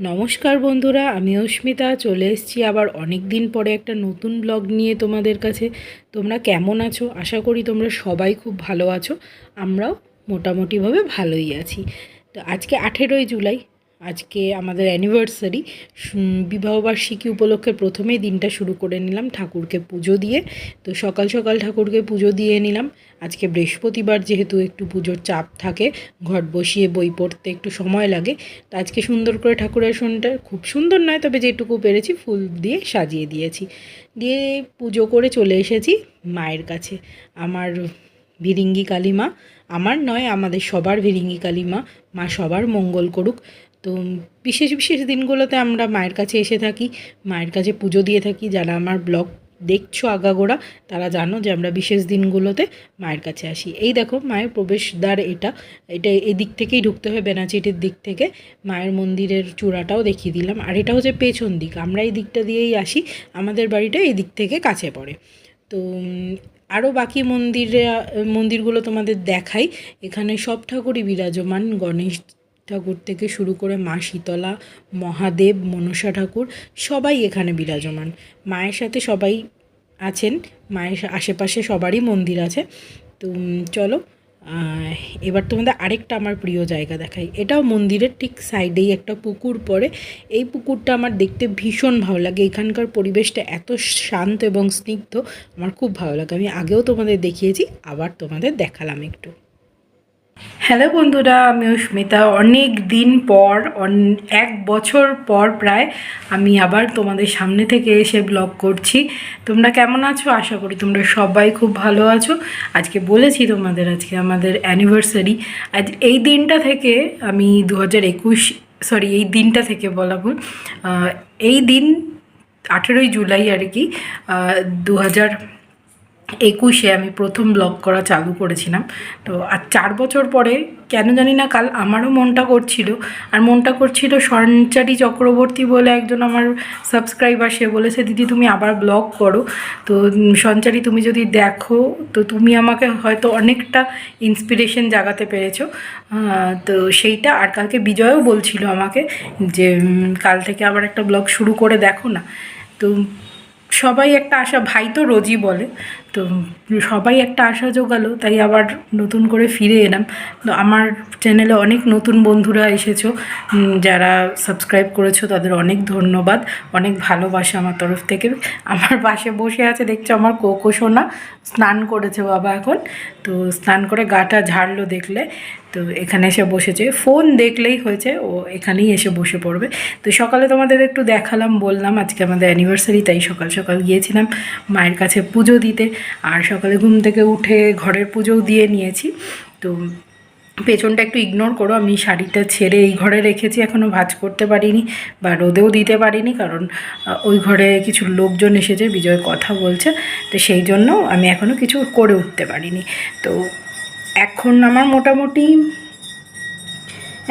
নমস্কার বন্ধুরা, আমি অস্মিতা, চলে এসেছি আবার অনেক দিন পরে একটা নতুন ব্লগ নিয়ে তোমাদের কাছে। তোমরা কেমন আছো? আশা করি তোমরা সবাই খুব ভালো আছো। আমরাও মোটামুটিভাবে ভালোই আছি। তো আজকে আঠেরোই জুলাই আজকে আমাদের অ্যানিভার্সারি বিবাহবার্ষিকী উপলক্ষে প্রথমেই দিনটা শুরু করে নিলাম ঠাকুরকে পুজো দিয়ে। তো সকাল সকাল ঠাকুরকে পুজো দিয়ে নিলাম। আজকে বৃহস্পতিবার যেহেতু একটু পুজোর চাপ থাকে, ঘট বসিয়ে বই পড়তে একটু সময় লাগে, তো আজকে সুন্দর করে ঠাকুরের আসনটা খুব সুন্দর নয়, তবে যেটুকু পেরেছি ফুল দিয়ে সাজিয়ে দিয়েছি। দিয়ে পুজো করে চলে এসেছি মায়ের কাছে। আমার ভিরিঙ্গি কালী মা, আমার নয়, আমাদের সবার ভিরিঙ্গি কালী মা মা সবার মঙ্গল করুক। তো বিশেষ বিশেষ দিনগুলোতে আমরা মায়ের কাছে এসে থাকি, মায়ের কাছে পুজো দিয়ে থাকি। যারা আমার ব্লগ দেখছ আগাগোড়া, তারা জানো যে আমরা বিশেষ দিনগুলোতে মায়ের কাছে আসি। এই দেখো, মায়ের প্রবেশদ্বার এটা। এটা এদিক থেকেই ঢুকতে হয়, বেনাচিটির দিক থেকে। মায়ের মন্দিরের চূড়াটাও দেখিয়ে দিলাম। আর এটা হচ্ছে পেছন দিক। আমরা এই দিকটা দিয়েই আসি। আমাদের বাড়িটা এই দিক থেকে কাছে পড়ে। তো আরও বাকি মন্দিরে, মন্দিরগুলো তোমাদের দেখাই। এখানে সব ঠাকুরই বিরাজমান। গণেশ ঠাকুর থেকে শুরু করে মা শীতলা, মহাদেব, মনসা ঠাকুর, সবাই এখানে বিরাজমান। মায়ের সাথে সবাই আছেন, মায়ের আশেপাশে সবারই মন্দির আছে। তো চলো এবার তোমাদের আরেকটা আমার প্রিয় জায়গা দেখাই। এটাও মন্দিরের ঠিক সাইডেই একটা পুকুর পড়ে। এই পুকুরটা আমার দেখতে ভীষণ ভালো লাগে। এখানকার পরিবেশটা এত শান্ত এবং স্নিগ্ধ, আমার খুব ভালো লাগে। আমি আগেও তোমাদের দেখিয়েছি, আবার তোমাদের দেখালাম একটু। হ্যালো বন্ধুরা, আমি অস্মিতা। অনেক দিন পর এক বছর পর প্রায় আমি আবার তোমাদের সামনে থেকে এসে ব্লগ করছি। তোমরা কেমন আছো? আশা করি তোমরা সবাই খুব ভালো আছো। আজকে বলেছি তোমাদের আজকে আমাদের অ্যানিভার্সারি আজ এই দিনটা থেকে আমি দু হাজার একুশ সরি এই দিনটা থেকে বলা ভুল এই দিন আঠেরোই জুলাই আর কি দু হাজার একুশে আমি প্রথম ব্লগ করা চালু করেছিলাম। তো আর চার বছর পরে, কেন জানি না, কাল আমারও মনটা করছিল। আর মনটা করছিল সঞ্চারী চক্রবর্তী বলে একজন আমার সাবস্ক্রাইবার সে বলেছে, দিদি, তুমি আবার ব্লগ করো। তো সঞ্চারী, তুমি যদি দেখো, তো তুমি আমাকে হয়তো অনেকটা ইন্সপিরেশন জাগাতে পেরেছ। তো সেইটা, আর কালকে বিজয়ও বলছিল আমাকে যে কাল থেকে আবার একটা ব্লগ শুরু করে দেখো না। তো সবাই একটা আশা, ভাই তো রোজই বলে। তো সবাই একটা আশা জোগালো, তাই আবার নতুন করে ফিরে এলাম। তো আমার চ্যানেলে অনেক নতুন বন্ধুরা এসেছ যারা সাবস্ক্রাইব করেছ, তাদের অনেক ধন্যবাদ, অনেক ভালোবাসা আমার তরফ থেকে। আমার পাশে বসে আছে, দেখছ আমার কোকো সোনা, স্নান করেছে বাবা এখন। তো স্নান করে গাটা ঝাড়লো দেখলে, তো এখানে এসে বসেছে। ফোন দেখলেই হয়েছে, ও এখানেই এসে বসে পড়বে। তো সকালে তোমাদের একটু দেখালাম, বললাম, আজকে আমাদের অ্যানিভার্সারি তাই সকাল সকাল গিয়েছিলাম মায়ের কাছে পুজো দিতে। আর সকালে ঘুম থেকে উঠে ঘরের পুজোও দিয়ে নিয়েছি। তো পেছনটা একটু ইগনোর করো, আমি শাড়িটা ছেড়ে এই ঘরে রেখেছি এখনও ভাজ করতে পারিনি বা রোদেও দিতে পারিনি কারণ ওই ঘরে কিছু লোকজন এসেছে, বিজয় কথা বলছে, তো সেই জন্য আমি এখনও কিছু করে উঠতে পারিনি। তো এখন আমার মোটামুটি,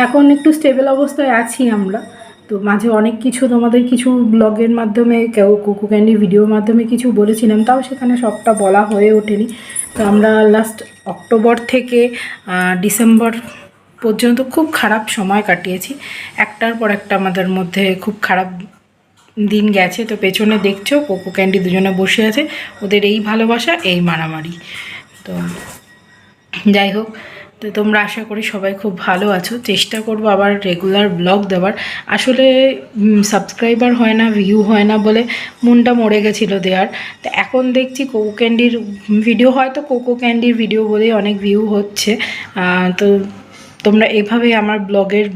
এখন একটু স্টেবল অবস্থায় আছি আমরা। তো মাঝে অনেক কিছু তোমাদের কিছু ব্লগের মাধ্যমে, কেউ কুকু ক্যান্ডি ভিডিওর মাধ্যমে কিছু বলেছিলাম, তাও সেখানে সবটা বলা হয়ে ওঠেনি। তো আমরা লাস্ট অক্টোবর থেকে ডিসেম্বর পর্যন্ত খুব খারাপ সময় কাটিয়েছি। একটার পর একটা আমাদের মধ্যে খুব খারাপ দিন গেছে। তো পেছনে দেখছ, কোকো ক্যান্ডি দুজনে বসে আছে। ওদের এই ভালোবাসা, এই মারামারি। তো যাই হোক তো তোমরা আশা করি সবাই খুব ভালো আছো। চেষ্টা করব আবার রেগুলার ব্লগ দেওয়ার। আসলে সাবস্ক্রাইবার হয় না ভিউ হয় না বলে মনটা মরে গেছিল দেওয়ার তো এখন দেখছি কোকো ক্যান্ডির ভিডিও হয়তো কোকো ক্যান্ডির ভিডিও বলেই অনেক ভিউ হচ্ছে। তো তোমরা এভাবে আমার ব্লগের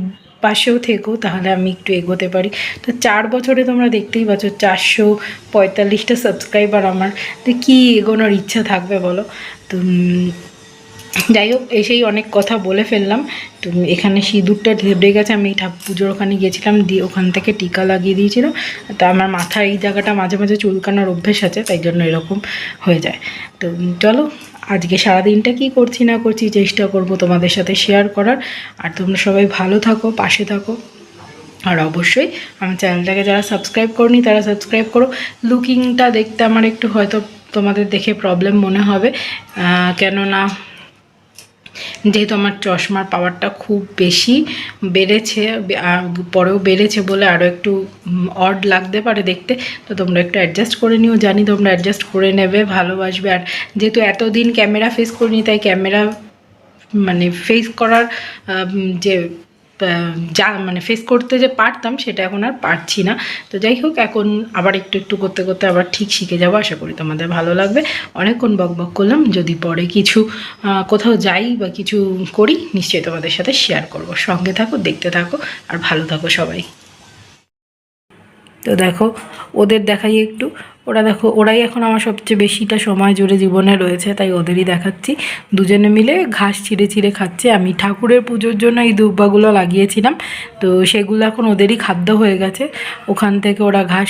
পাশেও থেকো, তাহলে আমি একটু এগোতে পারি। তো চার বছরে তোমরা দেখতেই পাচ্ছ, চারশো পঁয়তাল্লিশটা সাবস্ক্রাইবার আমার। তো কী এগোনোর ইচ্ছা থাকবে বলো? তো যাই হোক, এসেই অনেক কথা বলে ফেললাম। তো এখানে সিঁদুরটা ধেবড়ে গেছে, আমি ঠাকুর পুজোর ওখানে গিয়েছিলাম, দিয়ে ওখান থেকে টিকা লাগিয়ে দিয়েছিলাম তা আমার মাথায় এই জায়গাটা মাঝে মাঝে চুলকানোর অভ্যেস আছে, তাই জন্য এরকম হয়ে যায়। তো চলো, আজকে সারাদিনটা কি করছি না করছি চেষ্টা করব তোমাদের সাথে শেয়ার করার। আর তোমরা সবাই ভালো থাকো, পাশে থাকো। আর অবশ্যই আমার চ্যানেলটাকে যারা সাবস্ক্রাইব করনি, তারা সাবস্ক্রাইব করো। লুকিংটা দেখতে আমার একটু হয়তো তোমাদের দেখে প্রবলেম মনে হবে। কেননা যেহেতু আমার চশমার পাওয়ারটা খুব বেশি বেড়েছে পরেও বেড়েছে বলে আরও একটু অড লাগতে পারে দেখতে, তো তোমরা একটু অ্যাডজাস্ট করে নিও, জানি তোমরা অ্যাডজাস্ট করে নেবে, ভালোবাসবে। আর যেহেতু এতদিন ক্যামেরা ফেস করিনি, তাই ক্যামেরা মানে ফেস করার যে যা মানে ফেস করতে যে পারতাম সেটা এখন আর পারছি না। তো যাই হোক, এখন আবার একটু একটু করতে করতে আবার ঠিক শিখে যাব, আশা করি তোমাদের ভালো লাগবে। অনেকক্ষণ বক বক করলাম, যদি পরে কিছু কোথাও যাই বা কিছু করি, নিশ্চয়ই তোমাদের সাথে শেয়ার করব। সঙ্গে থাকো, দেখতে থাকো, আর ভালো থাকো সবাই। তো দেখো, ওদের দেখাই একটু। ওরা দেখো, ওরাই এখন আমার সবচেয়ে বেশিটা সময় জুড়ে জীবনে রয়েছে, তাই ওদেরই দেখাচ্ছি। দুজনে মিলে ঘাস ছিঁড়ে ছিঁড়ে খাচ্ছে। আমি ঠাকুরের পুজোর জন্য এই দুব্বাগুলো লাগিয়েছিলাম, তো সেগুলো এখন ওদেরই খাদ্য হয়ে গেছে। ওখান থেকে ওরা ঘাস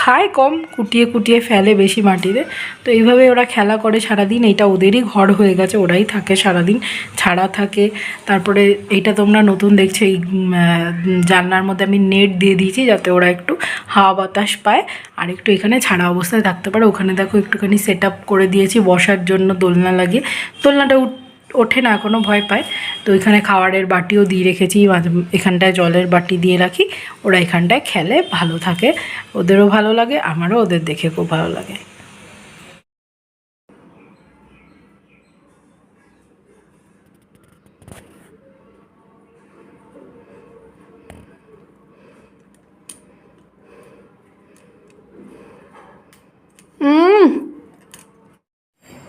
খায় কম, কুটিয়ে কুটিয়ে ফেলে বেশি মাটিতে। তো এইভাবে ওরা খেলা করে সারাদিন এটা ওদেরই ঘর হয়ে গেছে, ওরাই থাকে সারাদিন, ছাড়া থাকে। তারপরে এইটা তোমরা নতুন দেখছ, এই জানলার মধ্যে আমি নেট দিয়ে দিয়েছি যাতে ওরা একটু হাওয়া বাতাস পায়। আর একটু এখানে ছাড়া অবস্থায় থাকতে পারে। ওখানে দেখো একটুখানি সেট করে দিয়েছি বসার জন্য দোলনা লাগে দোলনাটা ওঠে না এখনও ভয় পায়। তো এখানে খাওয়ারের বাটিও দিয়ে রেখেছি এখানটায় জলের বাটি দিয়ে রাখি। ওরা এখানটায় খেলে, ভালো থাকে। ওদেরও ভালো লাগে, আমারও ওদের দেখে খুব ভালো লাগে।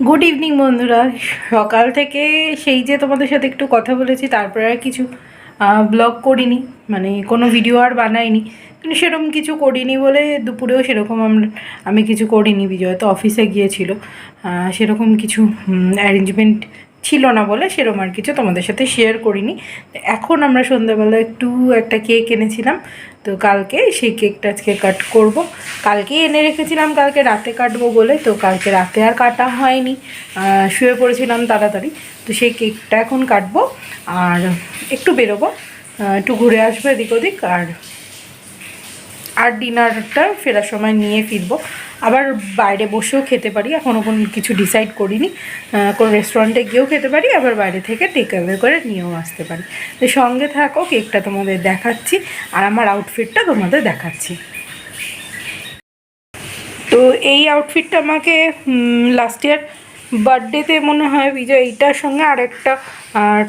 গুড ইভিনিং বন্ধুরা। সকাল থেকে সেই যে তোমাদের সাথে একটু কথা বলেছি, তারপরে আর কিছু ব্লগ করিনি। মানে কোনো ভিডিও আর বানাইনি। কিন্তু সেরকম কিছু করিনি বলে দুপুরেও সেরকম আমরা আমি কিছু করিনি। বিজয় তো অফিসে গিয়েছিল। সেরকম কিছু অ্যারেঞ্জমেন্ট ছিল না বলে সেরকম আর কিছু তোমাদের সাথে শেয়ার করিনি। এখন আমরা সন্ধ্যাবেলা একটু একটা কেক এনেছিলাম। তো কালকে সেই কেকটা আজকে কাট করব। কালকে এনে রেখেছিলাম, কালকে রাতে কাটবো বলে। তো কালকে রাতে আর কাটা হয়নি। শুয়ে পড়েছিলাম তাড়াতাড়ি। তো সেই কেকটা এখন কাটবো। আর একটু বেরোবো। একটু ঘুরে আসব এদিক ওদিক। আর আর ডিনারটা ফেরার সময় নিয়ে ফিরবো। আবার বাইরে বসেও খেতে পারি এখনও কোনো কিছু ডিসাইড করিনি। কোনো রেস্টুরেন্টে গিয়েও খেতে পারি, আবার বাইরে থেকে টেক অ্যাওয়ে করে নিয়েও আসতে পারি। তো সঙ্গে থাকো কেকটা তোমাদের দেখাচ্ছি, আর আমার আউটফিটটা তোমাদের দেখাচ্ছি। তো এই আউটফিটটা আমাকে লাস্ট ইয়ার বার্থডেতে মনে হয় বিজয় এইটার সঙ্গে আরেকটা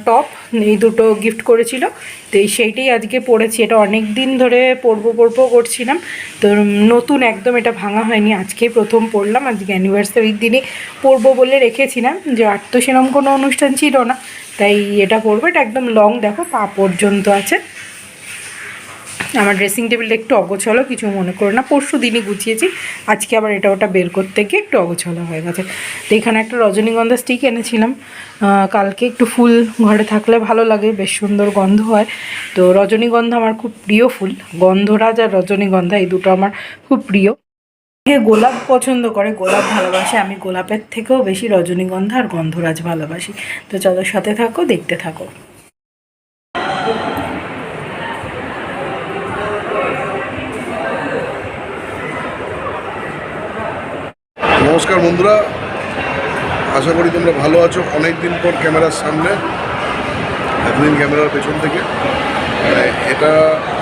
টপ এই দুটো গিফট করেছিল। তো এই সেইটাই আজকে পরেছি এটা অনেক দিন ধরে পরবো পরবো করছিলাম। তো নতুন একদম এটা ভাঙা হয়নি। আজকেই প্রথম পরলাম আজকে অ্যানিভার্সারির দিনে পরবো বলে রেখেছিলাম। যে আর তো সেরকম কোনো অনুষ্ঠান ছিল না। তাই এটা পরবো এটা একদম লং দেখো, পা পর্যন্ত আছে। আমার ড্রেসিং টেবিলটা একটু অগোছলো, কিছু মনে করো না। পরশু দিনই গুছিয়েছি, আজকে আবার এটা ওটা বের করতে গিয়ে একটু অগোছলো হয়ে গেছে। তো এখানে একটা রজনীগন্ধা স্টিক এনেছিলাম। কালকে একটু ফুল ঘরে থাকলে ভালো লাগে, বেশ সুন্দর গন্ধ হয়। তো রজনীগন্ধা আমার খুব প্রিয় ফুল। গন্ধরাজ আর রজনীগন্ধা, এই দুটো আমার খুব প্রিয়। কে গোলাপ পছন্দ করে, গোলাপ ভালোবাসে। আমি গোলাপের থেকেও বেশি রজনীগন্ধা আর গন্ধরাজ ভালোবাসি। তো চলো সাথে থাকো, দেখতে থাকো। নমস্কার বন্ধুরা। আশা করি তোমরা ভালো আছো। অনেক দিন পর ক্যামেরার সামনে এতদিন ক্যামেরার পেছন থেকে। মানে এটা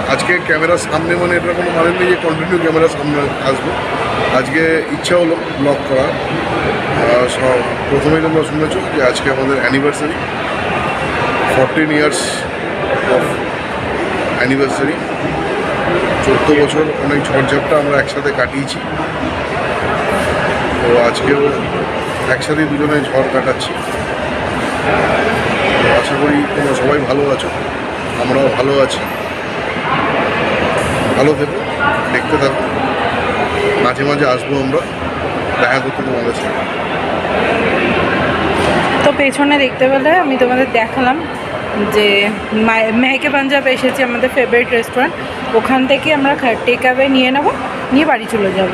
আজকে ক্যামেরার সামনে মানে এটা কোনো মানে নেই যে কন্টিনিউ ক্যামেরার সামনে আসব। আজকে ইচ্ছা হলো ব্লগ আহ, সব প্রথমেই তোমরা শুনেছো যে আজকে আমাদের anniversary fourteen years of anniversary চোদ্দ বছর অনেক ঝড়ঝাপটা আমরা একসাথে কাটিয়েছি। তো আজকেও একসাথে দুজনে ঝড় কাটাচ্ছি। আশা করি তোমরা সবাই ভালো আছো, আমরাও ভালো আছি। ভালো থেকো, দেখতে থাকো। মাঝে মাঝে আসব আমরা, দেখা করতে তোমাদের সাথে। তো পেছনে দেখতে পেলে আমি তোমাদের দেখালাম যে মেহেকে পাঞ্জাব এসেছি আমাদের ফেভারিট রেস্টুরেন্ট ওখান থেকে আমরা টেক অ্যাওয়ে নিয়ে নেব, নিয়ে বাড়ি চলে যাব।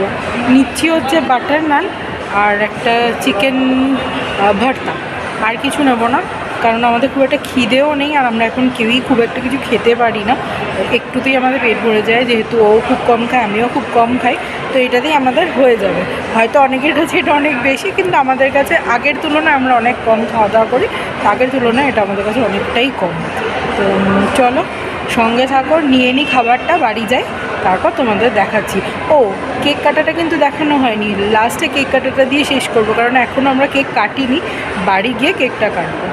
নিচ্ছি হচ্ছে বাটার নান আর একটা চিকেন ভর্তা। আর কিছু নেব না, কারণ আমাদের খুব একটা খিদেও নেই, আর আমরা এখন কেউই খুব একটা কিছু খেতে পারি না। একটুতেই আমাদের পেট ভরে যায়, যেহেতু ও খুব কম খায়, আমিও খুব কম খাই, তো এটাতেই আমাদের হয়ে যাবে। হয়তো অনেকের কাছে এটা অনেক বেশি, কিন্তু আমাদের কাছে আগের তুলনায় আমরা অনেক কম খাওয়া দাওয়া করি আগের তুলনায় এটা আমাদের কাছে অনেকটাই কম। তো চলো, সঙ্গে থাকো, নিয়ে নিই খাবারটা, বাড়ি যাই। তারপর তোমাদের দেখাচ্ছি। ও, কেক কাটাটা কিন্তু দেখানো হয়নি। লাস্টে কেক কাটাটা দিয়ে শেষ করব, কারণ এখন আমরা কেক কাটিনি। বাড়ি গিয়ে কেকটা কাটবো।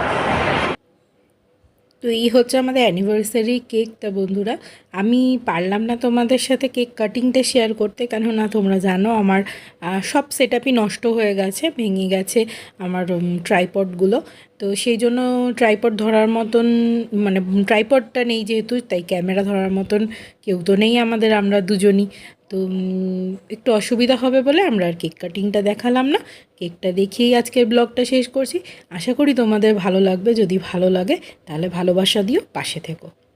তো এই হচ্ছে আমাদের অ্যানিভার্সারি কেকটা বন্ধুরা। আমি পারলাম না তোমাদের সাথে কেক কাটিংটা শেয়ার করতে, কেননা তোমরা জানো আমার সব সেট নষ্ট হয়ে গেছে, ভেঙে গেছে আমার ট্রাইপডগুলো তো সেই জন্য ট্রাইপড ধরার মতন মানে ট্রাইপডটা নেই যেহেতু, তাই ক্যামেরা ধরার মতন কেউ তো নেই আমাদের, আমরা দুজনই। তো একটু অসুবিধা হবে বলে আমরা আর কেক কাটিংটা দেখালাম না। কেকটা দেখিয়েই আজকের ব্লগটা শেষ করছি। আশা করি তোমাদের ভালো লাগবে। যদি ভালো লাগে, তাহলে ভালোবাসা দিও, পাশে থেকো।